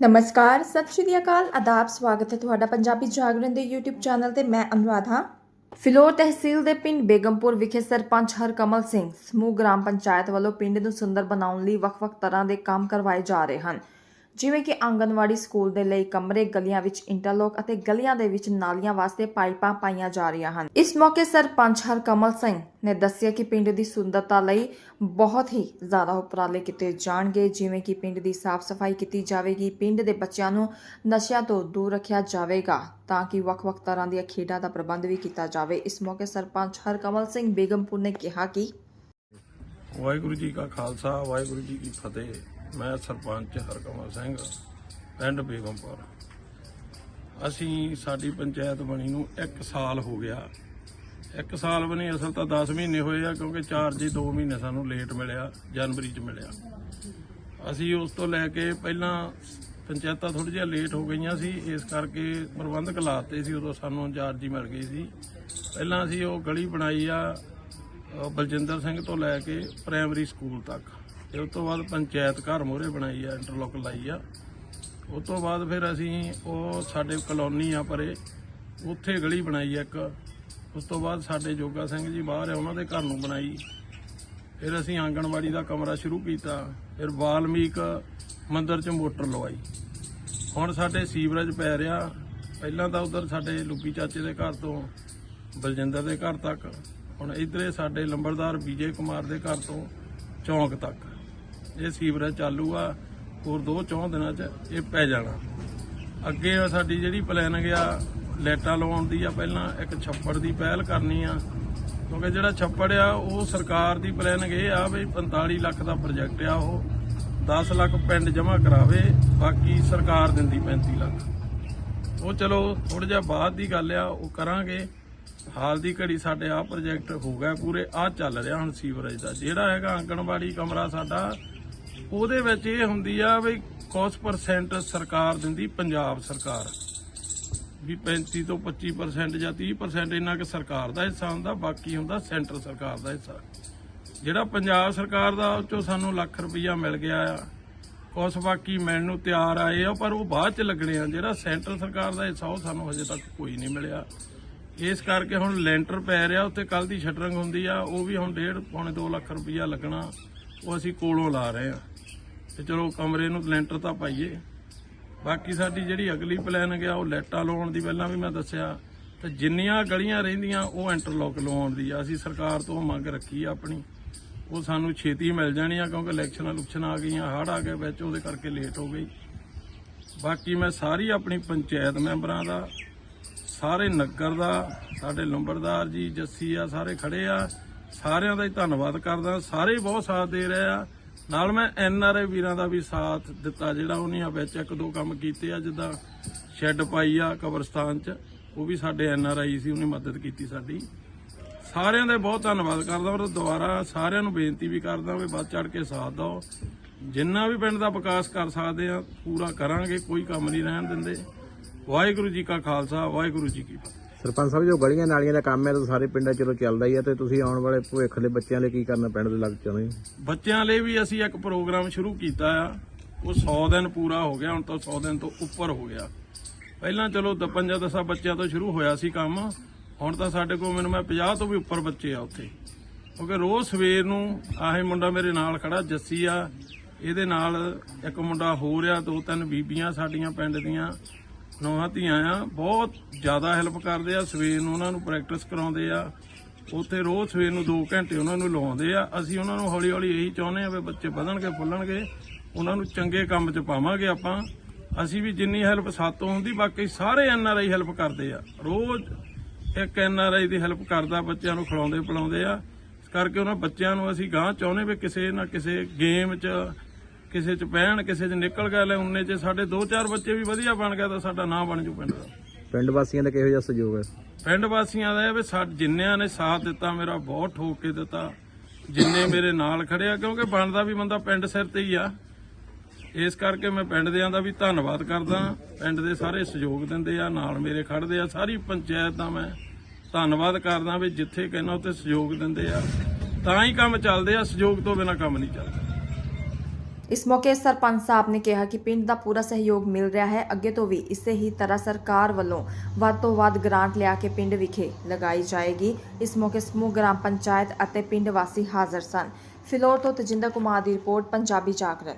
ਨਮਸਕਾਰ, ਸਤਿ ਸ਼੍ਰੀ ਅਕਾਲ, ਆਦਾਬ, ਸਵਾਗਤ ਹੈ ਤੁਹਾਡਾ ਪੰਜਾਬੀ ਜਾਗਰਣ ਦੇ YouTube ਚੈਨਲ ਤੇ ਮੈਂ ਅਨੁਰਾਧ। ਹਾਂ ਫਿਲੌਰ ਤਹਿਸੀਲ ਦੇ ਪਿੰਡ ਬੇਗਮਪੁਰ ਵਿਖੇ ਸਰਪੰਚ ਹਰਕਮਲ ਸਿੰਘ ਸਮੂਹ ਗ੍ਰਾਮ ਪੰਚਾਇਤ ਵੱਲੋਂ ਪਿੰਡ ਨੂੰ ਸੁੰਦਰ ਬਣਾਉਣ ਲਈ ਵੱਖ-ਵੱਖ ਤਰ੍ਹਾਂ ਦੇ ਕੰਮ ਕਰਵਾਏ ਜਾ ਰਹੇ ਹਨ। ਜਿਵੇਂ ਕਿ ਆਂਗਨਵਾੜੀ ਸਕੂਲ ਦੇ ਲਈ ਕਮਰੇ, ਗਲੀਆਂ ਵਿੱਚ ਇੰਟਰਲੋਕ ਅਤੇ ਗਲੀਆਂ ਦੇ ਵਿੱਚ ਨਾਲੀਆਂ ਵਾਸਤੇ ਪਾਈਪਾਂ ਪਾਈਆਂ ਜਾ ਰਹੀਆਂ ਹਨ। ਇਸ ਮੌਕੇ ਸਰਪੰਚ ਹਰਕਮਲ ਸਿੰਘ ਨੇ ਦੱਸਿਆ ਕਿ ਪਿੰਡ ਦੀ ਸੁੰਦਰਤਾ ਲਈ ਬਹੁਤ ਹੀ ਜ਼ਿਆਦਾ ਉਪਰਾਲੇ ਕੀਤੇ ਜਾਣਗੇ, ਜਿਵੇਂ ਕਿ ਪਿੰਡ ਦੀ ਸਾਫ਼ ਸਫ਼ਾਈ ਕੀਤੀ ਜਾਵੇਗੀ, ਪਿੰਡ ਦੇ ਬੱਚਿਆਂ ਨੂੰ ਨਸ਼ਿਆਂ ਤੋਂ ਦੂਰ ਰੱਖਿਆ ਜਾਵੇਗਾ ਤਾਂ ਕਿ ਵੱਖ-ਵੱਖ ਤਰ੍ਹਾਂ ਦੀਆਂ ਖੇਡਾਂ ਦਾ ਪ੍ਰਬੰਧ ਵੀ ਕੀਤਾ ਜਾਵੇ। ਇਸ ਮੌਕੇ ਸਰਪੰਚ ਹਰਕਮਲ ਸਿੰਘ ਬੇਗਮਪੁਰ ਨੇ ਕਿਹਾ ਕਿ ਵਾਹਿਗੁਰੂ ਜੀ ਕਾ ਖਾਲਸਾ, ਵਾਹਿਗੁਰੂ ਜੀ ਕੀ ਫਤਿਹ। ਮੈਂ ਸਰਪੰਚ ਹਰਕਮਲ ਸਿੰਘ, ਪਿੰਡ ਬੇਗਮਪੁਰ। ਅਸੀਂ ਸਾਡੀ ਪੰਚਾਇਤ ਬਣੀ ਨੂੰ 1 ਸਾਲ ਹੋ ਗਿਆ। 1 ਸਾਲ ਬਣੀ, ਅਸਲ ਤਾਂ 10 ਮਹੀਨੇ ਹੋਏ ਆ, ਕਿਉਂਕਿ ਚਾਰਜ ਹੀ 2 ਮਹੀਨੇ ਸਾਨੂੰ ਲੇਟ ਮਿਲਿਆ, ਜਨਵਰੀ ਚ ਮਿਲਿਆ। ਅਸੀਂ ਉਸ ਤੋਂ ਲੈ ਕੇ ਪਹਿਲਾਂ ਪੰਚਾਇਤਾਂ ਥੋੜੀ ਜਿਹਾ ਲੇਟ ਹੋ ਗਈਆਂ ਸੀ, ਇਸ ਕਰਕੇ ਪ੍ਰਬੰਧਕ ਲਾਤੇ ਸੀ, ਉਦੋਂ ਸਾਨੂੰ ਚਾਰਜ ਹੀ ਮਿਲ ਗਈ ਸੀ। ਪਹਿਲਾਂ ਅਸੀਂ ਉਹ ਗਲੀ ਬਣਾਈ ਆ ਬਲਜਿੰਦਰ ਸਿੰਘ ਤੋਂ ਲੈ ਕੇ ਪ੍ਰਾਇਮਰੀ ਸਕੂਲ ਤੱਕ। ਤੇ ਉਸ ਤੋਂ ਬਾਅਦ ਪੰਚਾਇਤ ਘਰ ਮੋਹਰੇ ਬਣਾਈ ਆ ਇੰਟਰਲੋਕ ਲਾਈ ਆ। ਉਸ ਤੋਂ ਬਾਅਦ ਫਿਰ ਅਸੀਂ ਉਹ ਸਾਡੇ ਕਲੋਨੀ ਆ ਪਰੇ, ਉੱਥੇ ਗਲੀ ਬਣਾਈ ਇੱਕ। ਉਸ ਤੋਂ ਬਾਅਦ ਸਾਡੇ ਜੋਗਾ ਸਿੰਘ ਜੀ ਬਾਹਰ ਆ, ਉਹਨਾਂ ਦੇ ਘਰ ਨੂੰ ਬਣਾਈ। ਫਿਰ ਅਸੀਂ ਆਂਗਣਵਾੜੀ ਦਾ ਕਮਰਾ ਸ਼ੁਰੂ ਕੀਤਾ, ਫਿਰ ਵਾਲਮੀਕ ਮੰਦਰ 'ਚ ਮੋਟਰ ਲਵਾਈ। ਹੁਣ ਸਾਡੇ ਸੀਵਰੇਜ ਪੈ ਰਿਹਾ, ਪਹਿਲਾਂ ਤਾਂ ਉਧਰ ਸਾਡੇ ਲੁੱਕੀ ਚਾਚੇ ਦੇ ਘਰ ਤੋਂ, ਬਲਜਿੰਦਰ ਦੇ ਘਰ ਤੱਕ, ਹੁਣ ਇਧਰੇ ਸਾਡੇ ਲੰਬੜਦਾਰ ਵਿਜੇ ਕੁਮਾਰ ਦੇ ਘਰ ਤੋਂ ਚੌਂਕ ਤੱਕ। ਇਹ ਸੀਵਰੇਜ ਚਾਲੂ ਆ, ਹੋਰ ਦੋ ਚੌਂ ਦਿਨਾਂ 'ਚ ਇਹ ਪੈ ਜਾਣਾ। ਅੱਗੇ ਸਾਡੀ ਜਿਹੜੀ ਪਲਾਨਿੰਗ ਗਿਆ ਲੈਟਾਂ ਲਵਾਉਣ ਦੀ ਆ, ਪਹਿਲਾਂ ਇੱਕ ਛੱਪੜ ਦੀ ਪਹਿਲ ਕਰਨੀ ਆ। ਕਿਉਂਕਿ ਜਿਹੜਾ ਛੱਪੜ ਆ, ਉਹ ਸਰਕਾਰ ਦੀ ਪਲਾਨਿੰਗ ਇਹ ਆ ਵੀ 45 ਲੱਖ ਦਾ ਪ੍ਰੋਜੈਕਟ ਆ ਉਹ 10 ਲੱਖ ਪਿੰਡ ਜਮ੍ਹਾਂ ਕਰਾਵੇ, ਬਾਕੀ ਸਰਕਾਰ ਦਿੰਦੀ 35 ਲੱਖ। ਉਹ ਚਲੋ ਥੋੜਾ ਜਿਹਾ ਬਾਅਦ ਦੀ ਗੱਲ ਆ, ਉਹ ਕਰਾਂਗੇ। ਹਾਲ ਦੀ ਘੜੀ ਸਾਡੇ ਆ ਪ੍ਰੋਜੈਕਟ ਹੋ ਗਿਆ ਪੂਰੇ ਆ ਚੱਲ ਰਿਹਾ ਹੁਣ ਸੀਵਰੇਜ ਦਾ। ਜਿਹੜਾ ਹੈਗਾ ਆਂਗਣਵਾੜੀ ਕਮਰਾ ਸਾਡਾ ਉਹਦੇ ਵਿੱਚ ਇਹ ਹੁੰਦੀ ਆ ਵੀ ਕੁਝ ਪਰਸੈਂਟ ਸਰਕਾਰ ਦਿੰਦੀ ਪੰਜਾਬ ਸਰਕਾਰ। ਵੀ 35 ਤੋਂ 25% ਜਾਂ 30% ਇੰਨਾ ਕਿ ਸਰਕਾਰ ਦਾ ਹਿੱਸਾ ਹੁੰਦਾ, ਬਾਕੀ ਹੁੰਦਾ ਸੈਂਟਰ ਸਰਕਾਰ ਦਾ ਹਿੱਸਾ। ਜਿਹੜਾ ਪੰਜਾਬ ਸਰਕਾਰ ਦਾ ਉਹ ਚੋਂ ਸਾਨੂੰ ਲੱਖ ਰੁਪਈਆ ਮਿਲ ਗਿਆ ਆ, ਕੁਛ ਬਾਕੀ ਮਿਲਣ ਨੂੰ ਤਿਆਰ ਆਏ ਆ, ਪਰ ਉਹ ਬਾਅਦ ਚ ਲੱਗਣੇ ਆ। ਜਿਹੜਾ ਸੈਂਟਰ ਸਰਕਾਰ ਦਾ ਹਿੱਸਾ, ਉਹ ਸਾਨੂੰ ਹਜੇ ਤੱਕ ਕੋਈ ਨਹੀਂ ਮਿਲਿਆ। ਇਸ ਕਰਕੇ ਹੁਣ ਲੈਂਟਰ ਪੈ ਰਿਹਾ ਉੱਤੇ ਕੱਲ ਦੀ ਸ਼ਟਰਿੰਗ ਹੁੰਦੀ ਆ, ਉਹ ਵੀ ਹੁਣ 1.5 ਪੌਣੇ 2 ਲੱਖ ਰੁਪਈਆ ਲੱਗਣਾ, ਉਹ ਅਸੀਂ ਕੋਲੋਂ ਲਾ ਰਹੇ ਆ। ਤੇ ਚਲੋ ਕਮਰੇ ਨੂੰ ਲੈਂਟਰ ਤਾਂ ਪਾਈਏ। ਬਾਕੀ ਸਾਡੀ ਜਿਹੜੀ ਅਗਲੀ ਪਲਾਨ ਗਿਆ ਉਹ ਲੈਟਾਂ ਲਾਉਣ ਦੀ ਪਹਿਲਾਂ ਵੀ ਮੈਂ ਦੱਸਿਆ। ਤੇ ਜਿੰਨੀਆਂ ਗਲੀਆਂ ਰਹਿੰਦੀਆਂ, ਉਹ ਇੰਟਰਲੋਕ ਲਵਾਉਣ ਦੀ ਆ। ਅਸੀਂ ਸਰਕਾਰ ਤੋਂ ਮੰਗ ਰੱਖੀ ਆ ਆਪਣੀ। ਉਹ ਸਾਨੂੰ ਛੇਤੀ ਮਿਲ ਜਾਣੀ ਆ, ਕਿਉਂਕਿ ਇਲੈਕਸ਼ਨਾਂ ਲੁਕਸ਼ਨ ਆ ਗਈਆਂ ਹੜ ਆ ਗਏ ਵਿੱਚ, ਉਹਦੇ ਕਰਕੇ ਲੇਟ ਹੋ ਗਈ। ਬਾਕੀ ਮੈਂ ਸਾਰੀ ਆਪਣੀ ਪੰਚਾਇਤ ਮੈਂਬਰਾਂ ਦਾ, ਸਾਰੇ ਨਗਰ ਦਾ, ਸਾਡੇ ਲੰਬੜਦਾਰ ਜੀ, ਜੱਸੀ ਆ, ਸਾਰੇ ਖੜੇ ਆ। ਸਾਰਿਆਂ ਦਾ ਹੀ ਧੰਨਵਾਦ ਕਰਦਾ। ਸਾਰੇ ਬਹੁਤ ਸਾਥ ਦੇ ਰਹੇ ਆ। ਨਾਲ ਮੈਂ ਐਨ ਆਰ ਆਈ ਵੀਰਾਂ ਦਾ ਵੀ ਸਾਥ ਦਿੱਤਾ, ਜਿਹੜਾ ਉਹਨੇ ਵਿੱਚ ਇੱਕ ਦੋ ਕੰਮ ਕੀਤੇ ਆ, ਜਿੱਦਾਂ ਸ਼ੈੱਡ ਪਾਈ ਆ ਕਬਰਸਤਾਨ 'ਚ, ਉਹ ਵੀ ਸਾਡੇ ਐਨ ਆਰ ਆਈ ਸੀ, ਉਹਨੇ ਮਦਦ ਕੀਤੀ ਸਾਡੀ। ਸਾਰਿਆਂ ਦਾ ਬਹੁਤ ਧੰਨਵਾਦ ਕਰਦਾ ਔਰ ਦੁਬਾਰਾ ਸਾਰਿਆਂ ਨੂੰ ਬੇਨਤੀ ਵੀ ਕਰਦਾ ਵੀ ਵੱਧ ਚੜ ਕੇ ਸਾਥ ਦਿਓ। ਜਿੰਨਾ ਵੀ ਪਿੰਡ ਦਾ ਵਿਕਾਸ ਕਰ ਸਕਦੇ ਆ, ਪੂਰਾ ਕਰਾਂਗੇ, ਕੋਈ ਕੰਮ ਨਹੀਂ ਰਹਿਣ ਦਿੰਦੇ। ਵਾਹਿਗੁਰੂ ਜੀ ਕਾ ਖਾਲਸਾ, ਵਾਹਿਗੁਰੂ ਜੀ ਕੀ ਫਤਿਹ। ਸਰਪੰਚ ਸਾਹਿਬ, ਜੋ ਗਲੀਆਂ ਨਾਲੀਆਂ ਦਾ ਕੰਮ ਹੈ, ਤਾਂ ਸਾਰੇ ਪਿੰਡਾਂ 'ਚ ਚਲੋ ਚੱਲਦਾ ਹੀ ਹੈ ਤੇ ਤੁਸੀਂ ਆਉਣ ਵਾਲੇ ਭਵਿੱਖ ਦੇ ਬੱਚਿਆਂ ਲਈ ਕੀ ਕਰਨਾ ਪੈਣ ਦੇ ਲੱਗ ਚਾਹੁੰਦੇ ਹੋ ਬੱਚਿਆਂ ਲਈ ਵੀ ਅਸੀਂ ਇੱਕ ਪ੍ਰੋਗਰਾਮ ਸ਼ੁਰੂ ਕੀਤਾ ਆ। ਉਹ 100 ਦਿਨ ਪੂਰਾ ਹੋ ਗਿਆ, ਹੁਣ ਤਾਂ 100 ਦਿਨ ਤੋਂ ਉੱਪਰ ਹੋ ਗਿਆ। ਪਹਿਲਾਂ ਚਲੋ ਦ- ਪੰਜਾਂ ਦਸਾਂ ਬੱਚਿਆਂ ਤੋਂ ਸ਼ੁਰੂ ਹੋਇਆ ਸੀ ਕੰਮ। ਹੁਣ ਤਾਂ ਸਾਡੇ ਕੋਲ ਮੈਨੂੰ ਮੈਂ 50 ਤੋਂ ਵੀ ਉੱਪਰ ਬੱਚੇ ਆ ਉੱਥੇ। ਕਿਉਂਕਿ ਰੋਜ਼ ਸਵੇਰ ਨੂੰ ਆਹੇ ਮੁੰਡਾ ਮੇਰੇ ਨਾਲ ਖੜਾ, ਜੱਸੀ ਆ। ਇਹਦੇ ਨਾਲ ਇੱਕ ਮੁੰਡਾ ਹੋਰ ਆ ਦੋ ਤਿੰਨ ਬੀਬੀਆਂ ਸਾਡੀਆਂ ਪਿੰਡ ਦੀਆਂ। ਨੌਹਾਂ ਧੀਆਂ ਆ, ਬਹੁਤ ਜ਼ਿਆਦਾ ਹੈਲਪ ਕਰਦੇ ਆ, ਸਵੇਰ ਨੂੰ ਉਹਨਾਂ ਨੂੰ ਪ੍ਰੈਕਟਿਸ ਕਰਾਉਂਦੇ ਆ। ਉੱਥੇ ਰੋਜ਼ ਸਵੇਰ ਨੂੰ 2 ਘੰਟੇ ਉਹਨਾਂ ਨੂੰ ਲਾਉਂਦੇ ਆ। ਅਸੀਂ ਉਹਨਾਂ ਨੂੰ ਹੌਲੀ ਹੌਲੀ ਇਹੀ ਚਾਹੁੰਦੇ ਆ ਵੀ ਬੱਚੇ ਵਧਣਗੇ, ਫੁੱਲਣਗੇ। ਉਹਨਾਂ ਨੂੰ ਚੰਗੇ ਕੰਮ 'ਚ ਪਾਵਾਂਗੇ ਆਪਾਂ। ਅਸੀਂ ਵੀ ਜਿੰਨੀ ਹੈਲਪ ਸਾਤੋਂ ਹੁੰਦੀ, ਬਾਕੀ ਸਾਰੇ ਐਨ ਆਰ ਆਈ ਹੈਲਪ ਕਰਦੇ ਆ। ਰੋਜ਼ ਇੱਕ N R I the help ਕਰਦਾ, ਬੱਚਿਆਂ ਨੂੰ ਖਿਲਾਉਂਦੇ ਪਿਲਾਉਂਦੇ ਆ। ਇਸ ਕਰਕੇ ਉਹਨਾਂ ਬੱਚਿਆਂ ਨੂੰ ਅਸੀਂ ਗਾਂ ਚਾਹੁੰਦੇ ਵੀ ਕਿਸੇ ਨਾ ਕਿਸੇ ਗੇਮ 'ਚ ਕਿਸੇ 'ਚ ਪੈਣ ਕਿਸੇ 'ਚ ਨਿਕਲ ਗਏ ਲੈ ਉਨੇ 'ਚ ਸਾਡੇ ਦੋ ਚਾਰ ਬੱਚੇ ਵੀ ਵਧੀਆ ਬਣ ਗਏ ਤਾਂ ਸਾਡਾ ਨਾਂ ਬਣ ਜੂ ਪਿੰਡ ਦਾ। ਪਿੰਡ ਵਾਸੀਆਂ ਦਾ ਕਿਹੋ ਜਿਹਾ ਸਹਿਯੋਗ ਹੈ? ਪਿੰਡ ਵਾਸੀਆਂ ਦਾ ਇਹ ਵੀ ਸਾ ਜਿੰਨਿਆਂ ਨੇ ਸਾਥ ਦਿੱਤਾ ਮੇਰਾ ਬਹੁਤ ਠੋਕ ਕੇ ਦਿੱਤਾ। ਜਿੰਨੇ ਮੇਰੇ ਨਾਲ ਖੜਿਆ ਕਿਉਂਕਿ ਬਣਦਾ ਵੀ ਬੰਦਾ ਪਿੰਡ ਸਿਰ ਤੇ ਹੀ ਆ। ਇਸ ਕਰਕੇ ਮੈਂ ਪਿੰਡ ਦਿਆਂ ਦਾ ਵੀ ਧੰਨਵਾਦ ਕਰਦਾ। ਪਿੰਡ ਦੇ ਸਾਰੇ ਸਹਿਯੋਗ ਦਿੰਦੇ ਆ ਨਾਲ ਮੇਰੇ ਖੜਦੇ ਆ ਸਾਰੀ ਪੰਚਾਇਤ ਦਾ ਮੈਂ ਧੰਨਵਾਦ ਕਰਦਾ ਵੀ ਜਿੱਥੇ ਕਹਿੰਦਾ ਉੱਥੇ ਸਹਿਯੋਗ ਦਿੰਦੇ ਆ। ਤਾਂ ਹੀ ਕੰਮ ਚੱਲਦੇ ਆ ਸਹਿਯੋਗ ਤੋਂ ਬਿਨਾ ਕੰਮ ਨਹੀਂ ਚੱਲਦਾ। ਇਸ ਮੌਕੇ ਸਰਪੰਚ ਸਾਹਿਬ ਨੇ ਕਿਹਾ ਕਿ ਪਿੰਡ ਦਾ ਪੂਰਾ ਸਹਿਯੋਗ ਮਿਲ ਰਿਹਾ ਹੈ। ਅੱਗੇ ਤੋਂ ਵੀ ਇਸੇ ਹੀ ਤਰ੍ਹਾਂ ਸਰਕਾਰ ਵੱਲੋਂ ਵੱਧ ਤੋਂ ਵੱਧ ਗ੍ਰਾਂਟ ਲਿਆ ਕੇ ਪਿੰਡ ਵਿਖੇ ਲਗਾਈ ਜਾਏਗੀ। ਇਸ ਮੌਕੇ ਸਮੂਹ ਗ੍ਰਾਮ ਪੰਚਾਇਤ ਅਤੇ ਪਿੰਡ ਵਾਸੀ ਹਾਜ਼ਰ ਸਨ। ਫਿਲੌਰ ਤੋਂ ਤਜਿੰਦਰ ਕੁਮਾਰ ਦੀ ਰਿਪੋਰਟ, ਪੰਜਾਬੀ ਜਾਗਰਣ।